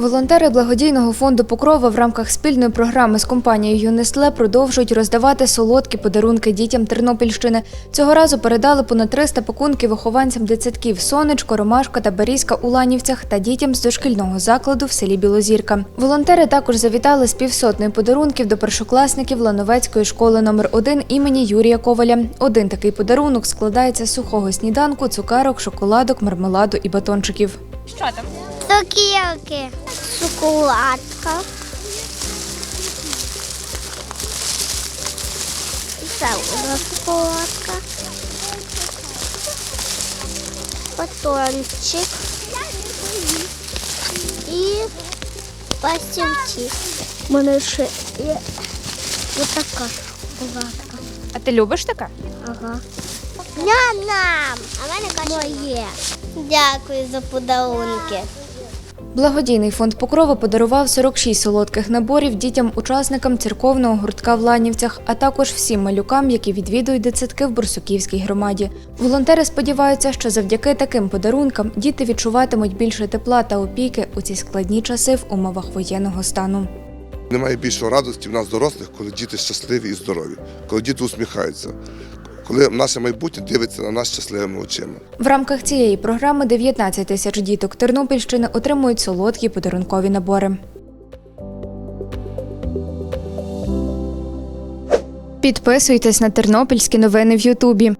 Волонтери благодійного фонду Покрова в рамках спільної програми з компанією ЮНЕСЛЕ продовжують роздавати солодкі подарунки дітям Тернопільщини. Цього разу передали понад 300 пакунків вихованцям дитсадків Сонечко, Ромашка та Берізка у Ланівцях та дітям з дошкільного закладу в селі Білозірка. Волонтери також завітали з півсотнею подарунків до першокласників Лановецької школи номер 1 імені Юрія Коваля. Один такий подарунок складається з сухого сніданку, цукерок, шоколадок, мармеладу і батончиків. Що там? Цукерки, шоколадка. Ще одна шоколадка. Батончик. І пасівці. У мене ще є отака шоколадка. А ти любиш таке? Ага. Ням-нам! А мене каже моє. Дякую за подарунки. Благодійний фонд Покрова подарував 46 солодких наборів дітям-учасникам церковного гуртка в Ланівцях, а також всім малюкам, які відвідують дитсадки в Бурсуківській громаді. Волонтери сподіваються, що завдяки таким подарункам діти відчуватимуть більше тепла та опіки у ці складні часи в умовах воєнного стану. Немає більшої радості в нас дорослих, коли діти щасливі і здорові, коли діти усміхаються, коли наше майбутнє дивиться на нас щасливими очима. В рамках цієї програми 19 тисяч діток Тернопільщини отримують солодкі подарункові набори. Підписуйтесь на тернопільські новини в Ютубі.